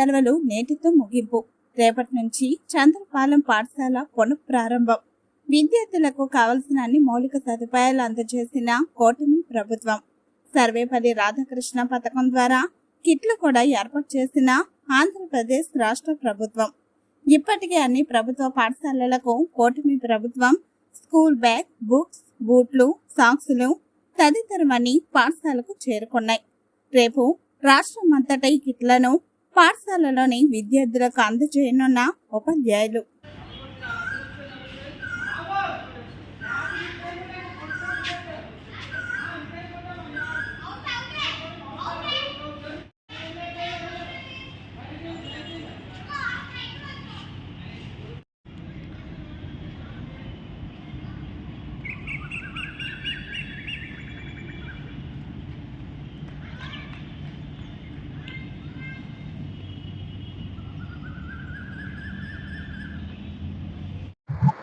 సెలవులు నేటితో ముగింపు. రేపటి నుంచి చంద్రపాలెం పాఠశాల పునఃప్రారంభం. విద్యార్థులకు కావలసిన అన్ని మౌలిక సదుపాయాలు అందజేసిన కూటమి ప్రభుత్వం. సర్వేపల్లి రాధాకృష్ణ పథకం ద్వారా కిట్లు కూడా ఏర్పాటు చేసిన ఆంధ్రప్రదేశ్ రాష్ట్ర ప్రభుత్వం. ఇప్పటికే అన్ని ప్రభుత్వ పాఠశాలలకు కూటమి ప్రభుత్వం స్కూల్ బ్యాగ్ బుక్స్ బూట్లు సాక్స్లు తదితరమని పాఠశాలకు చేరుకున్నాయి. రేపు రాష్ట్రం అంతటా ఈ కిట్లను పాఠశాలలోని విద్యార్థులకు అందజేయనున్న ఉపాధ్యాయులు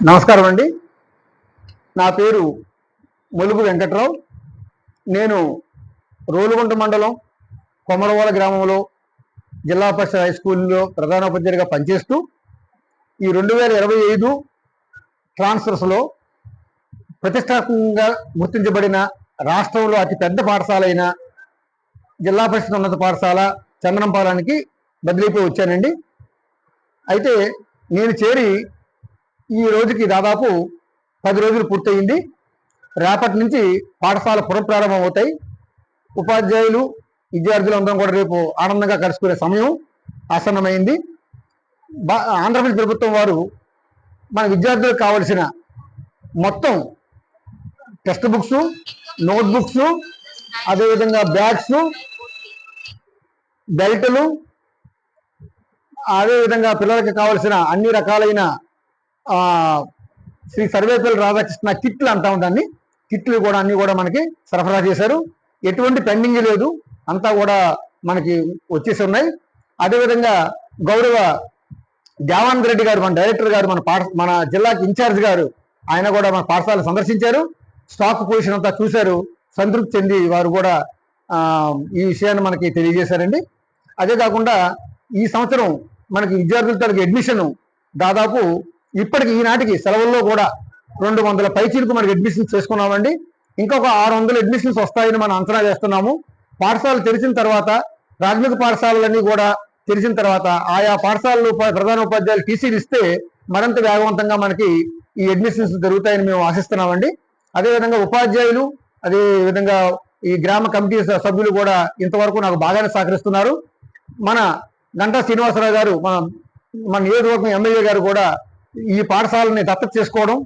నమస్కారం అండి. నా పేరు ములుగు వెంకట్రావు. నేను రోలుగుంట మండలం కొమరవాల గ్రామంలో జిల్లా పరిషత్ హై స్కూల్లో ప్రధానోపాధ్యాయుడిగా పనిచేస్తూ ఈ రెండు వేల ఇరవై ఐదు ట్రాన్స్ఫర్స్లో ప్రతిష్టాత్మకంగా గుర్తించబడిన రాష్ట్రంలో అతి పెద్ద పాఠశాల అయిన జిల్లా పరిషత్ ఉన్నత పాఠశాల చందనంపాలానికి బదిలీపోయి వచ్చానండి. అయితే నేను చేరి ఈ రోజుకి దాదాపు పది రోజులు పూర్తయింది. రేపటి నుంచి పాఠశాల పునఃప్రారంభం అవుతాయి ఉపాధ్యాయులు విద్యార్థులు అందరం కూడా రేపు ఆనందంగా కలుసుకునే సమయం ఆసన్నమైంది. ఆంధ్రప్రదేశ్ ప్రభుత్వం వారు మన విద్యార్థులకు కావలసిన మొత్తం టెక్స్ట్ బుక్స్ నోట్ బుక్స్ అదేవిధంగా బ్యాగ్స్ బెల్టులు అదేవిధంగా పిల్లలకి కావలసిన అన్ని రకాలైన శ్రీ సర్వేపల్లి రాధాకృష్ణ కిట్లు అంటాం దాన్ని కిట్లు కూడా అన్ని కూడా మనకి సరఫరా చేశారు. ఎటువంటి పెండింగ్ లేదు. అంతా కూడా మనకి వచ్చేసి ఉన్నాయి. అదేవిధంగా గౌరవ దేవానంద రెడ్డి గారు మన డైరెక్టర్ గారు మన పాఠ మన జిల్లాకి ఇన్ఛార్జ్ గారు ఆయన కూడా మన పాఠశాల సందర్శించారు. స్టాక్ పొజిషన్ అంతా చూశారు. సంతృప్తి చెంది వారు కూడా ఈ విషయాన్ని మనకి తెలియజేశారండి. అదే కాకుండా ఈ సంవత్సరం మనకి విద్యార్థుల తరగతి అడ్మిషన్ దాదాపు ఇప్పటికి ఈనాటికి సెలవుల్లో కూడా రెండు వందల పైచీలకు మనకి అడ్మిషన్స్ చేసుకున్నామండి. ఇంకొక ఆరు వందల అడ్మిషన్స్ వస్తాయని మనం అంచనా వేస్తున్నాము. పాఠశాలలు తెరిచిన తర్వాత ప్రాథమిక పాఠశాలలన్నీ కూడా తెరిచిన తర్వాత ఆయా పాఠశాలలు ప్రధాన ఉపాధ్యాయులు టీసీలు ఇస్తే మరింత వేగవంతంగా మనకి ఈ అడ్మిషన్స్ జరుగుతాయని మేము ఆశిస్తున్నామండి. అదేవిధంగా ఉపాధ్యాయులు అదే విధంగా ఈ గ్రామ కమిటీ సభ్యులు కూడా ఇంతవరకు నాకు బాగానే సహకరిస్తున్నారు. మన గంటా శ్రీనివాసరావు గారు మన మన నియోజకవర్గం ఎమ్మెల్యే గారు కూడా ఈ పాఠశాలని దత్తత చేసుకోవడం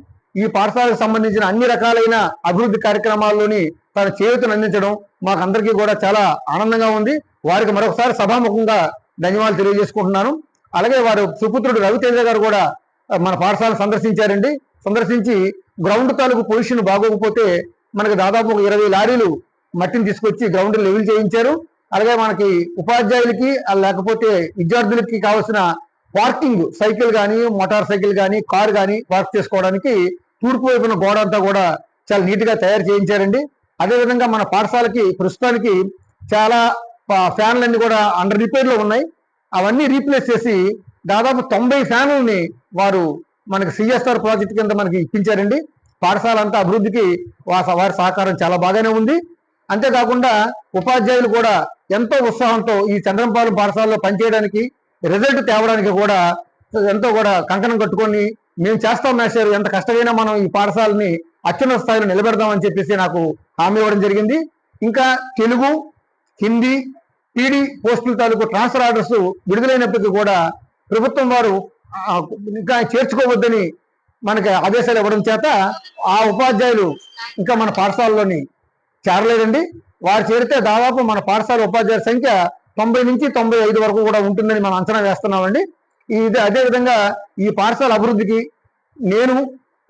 ఈ పాఠశాలకు సంబంధించిన అన్ని రకాలైన అభివృద్ధి కార్యక్రమాల్లోని తన చేయూతను అందించడం మాకు అందరికీ కూడా చాలా ఆనందంగా ఉంది. వారికి మరొకసారి సభాముఖంగా ధన్యవాదాలు తెలియజేసుకుంటున్నాను. అలాగే వారు సుపుత్రుడు రవితేజ గారు కూడా మన పాఠశాలను సందర్శించారండి. సందర్శించి గ్రౌండ్ తాలూకు పొజిషన్ బాగోకపోతే మనకి దాదాపు ఒక ఇరవై లారీలు మట్టిని తీసుకొచ్చి గ్రౌండ్ లెవెల్ చేయించారు. అలాగే మనకి ఉపాధ్యాయులకి లేకపోతే విద్యార్థులకి కావాల్సిన పార్కింగ్ సైకిల్ కానీ మోటార్ సైకిల్ కానీ కార్ కానీ పార్క్ చేసుకోవడానికి తూర్పు వైపున గోడ అంతా కూడా చాలా నీట్గా తయారు చేయించారండి. అదేవిధంగా మన పాఠశాలకి ప్రస్తుతానికి చాలా ఫ్యాన్లన్నీ కూడా అండర్ రిపేర్లో ఉన్నాయి. అవన్నీ రీప్లేస్ చేసి దాదాపు తొంభై ఫ్యాన్లని వారు మనకి సిఎస్ఆర్ ప్రాజెక్ట్ కింద మనకి ఇప్పించారండి. పాఠశాల అంతా అభివృద్ధికి వారి సహకారం చాలా బాగానే ఉంది. అంతేకాకుండా ఉపాధ్యాయులు కూడా ఎంతో ఉత్సాహంతో ఈ చంద్రంపాలెం పాఠశాలలో పనిచేయడానికి రిజల్ట్ తేవడానికి కూడా ఎంతో కూడా కంకణం కట్టుకొని మేము చేస్తాం మేషారు ఎంత కష్టమైనా మనం ఈ పాఠశాలని అత్యున్నత స్థాయిలో నిలబెడదామని చెప్పేసి నాకు హామీ ఇవ్వడం జరిగింది. ఇంకా తెలుగు హిందీ పీడీ పోస్టుల తాలూకు ట్రాన్స్ఫర్ ఆర్డర్స్ విడుదలైనప్పటికీ కూడా ప్రభుత్వం వారు ఇంకా చేర్చుకోవద్దని మనకి ఆదేశాలు ఇవ్వడం చేత ఆ ఉపాధ్యాయులు ఇంకా మన పాఠశాలలోని చేరలేదండి. వారు చేరితే దాదాపు మన పాఠశాల ఉపాధ్యాయుల సంఖ్య తొంభై నుంచి తొంభై ఐదు వరకు కూడా ఉంటుందని మనం అంచనా వేస్తున్నామండి. ఇది అదే విధంగా ఈ పాఠశాల అభివృద్ధికి నేను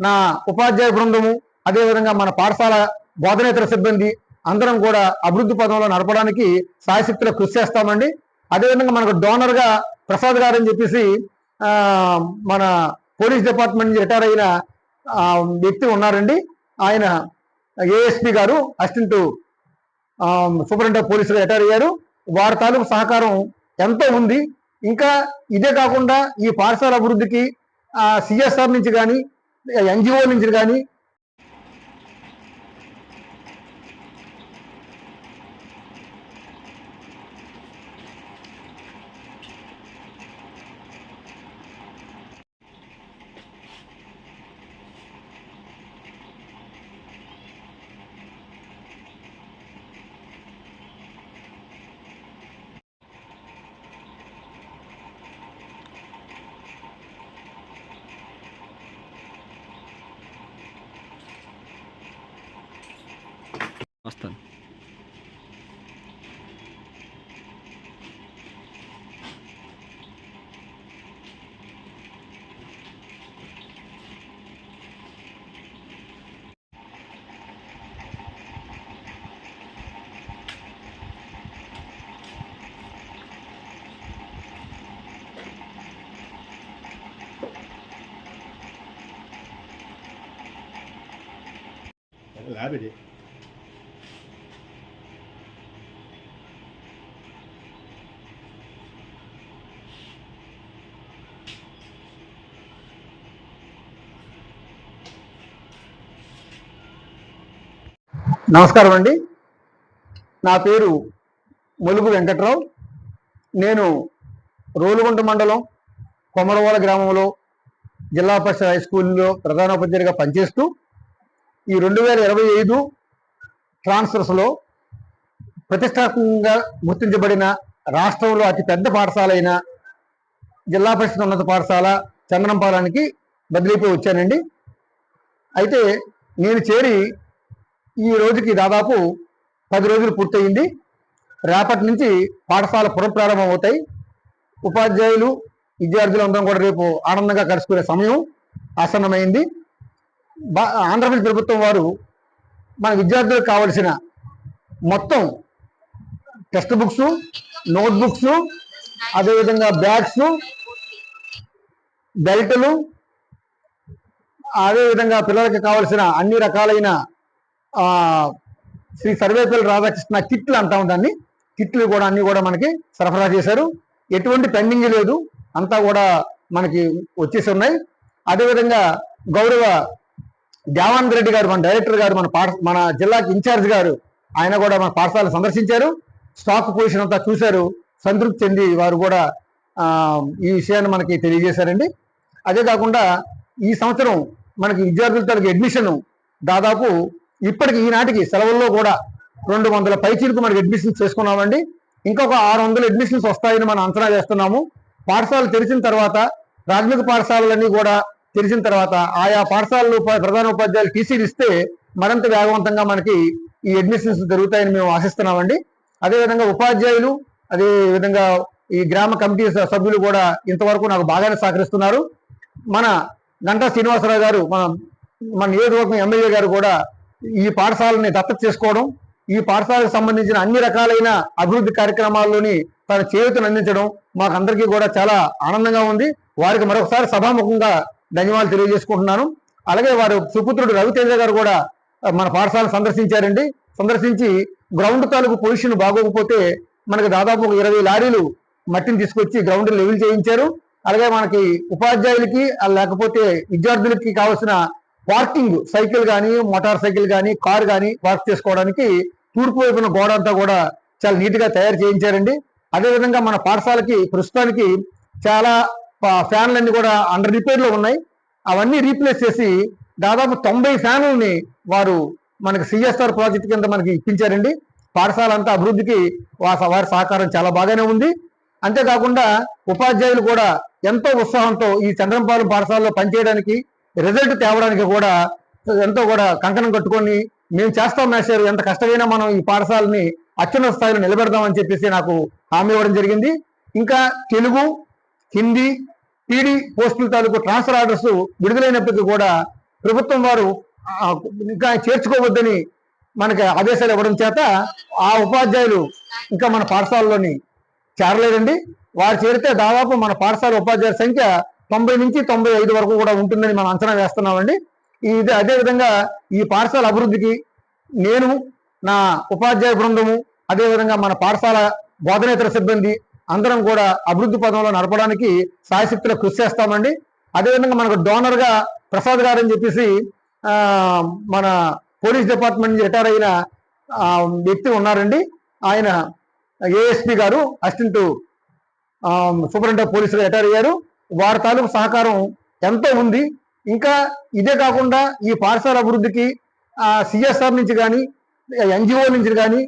నా ఉపాధ్యాయ బృందము అదేవిధంగా మన పాఠశాల బోధనేతర సిబ్బంది అందరం కూడా అభివృద్ధి పదంలో నడపడానికి సాయశక్తిలో కృషి చేస్తామండి. అదేవిధంగా మనకు డోనర్గా ప్రసాద్ గారు అని చెప్పేసి మన పోలీస్ డిపార్ట్మెంట్ నుంచి రిటైర్ అయిన వ్యక్తి ఉన్నారండి. ఆయన ఏఎస్పి గారు అసిస్టెంట్ సూపరింటెండెంట్ పోలీసులు రిటైర్ అయ్యారు. వారి తాలూకు సహకారం ఎంతో ఉంది. ఇంకా ఇదే కాకుండా ఈ పాఠశాల అభివృద్ధికి సిఎస్ఆర్ నుంచి కానీ ఎన్జిఓ నుంచి కానీ ల్యాబ్ ఇది నమస్కారం అండి. నా పేరు ములుగు వెంకట్రావు. నేను రోలుగుంట మండలం కొమరవాడ గ్రామంలో జిల్లా పరిషత్ హై స్కూల్లో ప్రధానోపాధ్యాయుడిగా పనిచేస్తూ ఈ రెండు వేల ఇరవై ఐదు ట్రాన్స్ఫర్స్లో ప్రతిష్టాత్మకంగా గుర్తించబడిన రాష్ట్రంలో అతి పెద్ద పాఠశాల అయిన జిల్లా పరిషత్ ఉన్నత పాఠశాల చందనంపాలానికి బదిలీపోయి వచ్చానండి. అయితే నేను చేరి ఈ రోజుకి దాదాపు పది రోజులు పూర్తయింది. రేపటి నుంచి పాఠశాల పునఃప్రారంభం అవుతాయి. ఉపాధ్యాయులు విద్యార్థులు అందరం కూడా రేపు ఆనందంగా కలుసుకునే సమయం ఆసన్నమైంది. ఆంధ్రప్రదేశ్ ప్రభుత్వం వారు మన విద్యార్థులకు కావలసిన మొత్తం టెక్స్ట్ బుక్స్ నోట్ బుక్స్ అదేవిధంగా బ్యాగ్స్ బెల్టులు అదేవిధంగా పిల్లలకి కావలసిన అన్ని రకాలైన శ్రీ సర్వేపల్లి రాధాకృష్ణ కిట్లు అంటాం దాన్ని కిట్లు కూడా అన్ని కూడా మనకి సరఫరా చేశారు. ఎటువంటి పెండింగ్ లేదు. అంతా కూడా మనకి వచ్చేసి ఉన్నాయి. అదేవిధంగా గౌరవ దేవానంద రెడ్డి గారు మన డైరెక్టర్ గారు మన పాఠ మన జిల్లాకి ఇన్ఛార్జ్ గారు ఆయన కూడా మన పాఠశాల సందర్శించారు. స్టాక్ పొజిషన్ అంతా చూశారు. సంతృప్తి చెంది వారు కూడా ఈ విషయాన్ని మనకి తెలియజేశారండి. అదే కాకుండా ఈ సంవత్సరం మనకి విద్యార్థుల తాలూకు అడ్మిషన్ దాదాపు ఇప్పటికి ఈనాటికి సెలవుల్లో కూడా రెండు వందల పైచీలకు మనకి అడ్మిషన్స్ చేసుకున్నామండి. ఇంకొక ఆరు వందల అడ్మిషన్స్ వస్తాయని మనం అంచనా చేస్తున్నాము పాఠశాలలు తెరిచిన తర్వాత ప్రాథమిక పాఠశాలలన్నీ కూడా తెలిసిన తర్వాత ఆయా పాఠశాలలు ప్రధాన ఉపాధ్యాయులు టీసీలు ఇస్తే మరింత వేగవంతంగా మనకి ఈ అడ్మిషన్స్ జరుగుతాయని మేము ఆశిస్తున్నామండి. అదేవిధంగా ఉపాధ్యాయులు అదే విధంగా ఈ గ్రామ కమిటీ సభ్యులు కూడా ఇంతవరకు నాకు బాగానే సహకరిస్తున్నారు. మన గంటా శ్రీనివాసరావు గారు మన మన నియోజకవర్గం ఎమ్మెల్యే గారు కూడా ఈ పాఠశాలని దత్తత చేసుకోవడం ఈ పాఠశాలకు సంబంధించిన అన్ని రకాలైన అభివృద్ధి కార్యక్రమాల్లోని తన చేయూతను అందించడం మాకు అందరికీ కూడా చాలా ఆనందంగా ఉంది. వారికి మరొకసారి సభాముఖంగా ధన్యవాదాలు తెలియజేసుకుంటున్నాను. అలాగే వారు సుపుత్రుడు రవితేజ గారు కూడా మన పాఠశాల సందర్శించారండి. సందర్శించి గ్రౌండ్ తాలూకు పొజిషన్ బాగోకపోతే మనకి దాదాపు ఒక ఇరవై లారీలు మట్టిని తీసుకొచ్చి గ్రౌండ్ లెవెల్ చేయించారు. అలాగే మనకి ఉపాధ్యాయులకి లేకపోతే విద్యార్థులకి కావాల్సిన పార్కింగ్ సైకిల్ కానీ మోటార్ సైకిల్ కానీ కార్ కానీ పార్క్ చేసుకోవడానికి తూర్పు వైపున గోడ అంతా కూడా చాలా నీట్గా తయారు చేయించారండి. అదేవిధంగా మన పాఠశాలకి ప్రస్తుతానికి చాలా ఫ్యాన్లన్నీ కూడా అండర్ రిపేర్లో ఉన్నాయి. అవన్నీ రీప్లేస్ చేసి దాదాపు తొంభై ఫ్యాన్లని వారు మనకి సిఎస్ఆర్ ప్రాజెక్ట్ కింద మనకి ఇప్పించారండి. పాఠశాల అంతా అభివృద్ధికి వారి సహకారం చాలా బాగానే ఉంది. అంతేకాకుండా ఉపాధ్యాయులు కూడా ఎంతో ఉత్సాహంతో ఈ చంద్రంపాలెం పాఠశాలలో పనిచేయడానికి రిజల్ట్ తేవడానికి కూడా ఎంతో కూడా కంకణం కట్టుకొని మేము చేస్తాం మేస్టారు ఎంత కష్టమైనా మనం ఈ పాఠశాలని అత్యున్నత స్థాయిలో నిలబెడదామని చెప్పేసి నాకు హామీ ఇవ్వడం జరిగింది. ఇంకా తెలుగు హిందీ పీడీ పోస్టుల తాలూకు ట్రాన్స్ఫర్ ఆర్డర్స్ విడుదలైనప్పటికీ కూడా ప్రభుత్వం వారు ఇంకా చేర్చుకోవద్దని మనకి ఆదేశాలు ఇవ్వడం చేత ఆ ఉపాధ్యాయులు ఇంకా మన పాఠశాలలోని చేరలేదండి. వారు చేరితే దాదాపు మన పాఠశాల ఉపాధ్యాయుల సంఖ్య తొంభై నుంచి తొంభై ఐదు వరకు కూడా ఉంటుందని మనం అంచనా వేస్తున్నామండి. ఇది అదే విధంగా ఈ పాఠశాల అభివృద్ధికి నేను నా ఉపాధ్యాయ బృందము అదేవిధంగా మన పాఠశాల బోధనేతర సిబ్బంది అందరం కూడా అభివృద్ధి పదంలో నడపడానికి సాయశక్తిలో కృషి చేస్తామండి. అదేవిధంగా మనకు డోనర్గా ప్రసాద్ గారు అని చెప్పేసి మన పోలీస్ డిపార్ట్మెంట్ నుంచి రిటైర్ అయిన వ్యక్తి ఉన్నారండి. ఆయన ఏఎస్పి గారు అసిస్టెంట్ సూపరింటెండెంట్ ఆఫ్ పోలీసులు రిటైర్ అయ్యారు. వారి తాలూకు సహకారం ఎంతో ఉంది. ఇంకా ఇదే కాకుండా ఈ పాఠశాల అభివృద్ధికి సిఎస్ఆర్ నుంచి కానీ ఎన్జిఓ నుంచి కానీ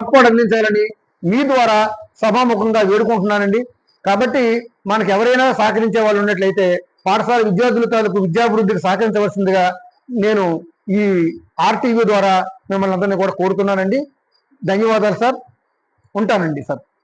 సపోర్ట్ అందించాలని మీ ద్వారా సభాముఖంగా వేడుకుంటున్నానండి. కాబట్టి మనకు ఎవరైనా సహకరించే వాళ్ళు ఉన్నట్లయితే పాఠశాల విద్యార్థుల తాలూకు విద్యాభివృద్ధికి సహకరించవలసిందిగా నేను ఈ ఆర్టీవీ ద్వారా మిమ్మల్ని అందరినీ కూడా కోరుతున్నానండి. ధన్యవాదాలు సార్. ఉంటానండి సార్.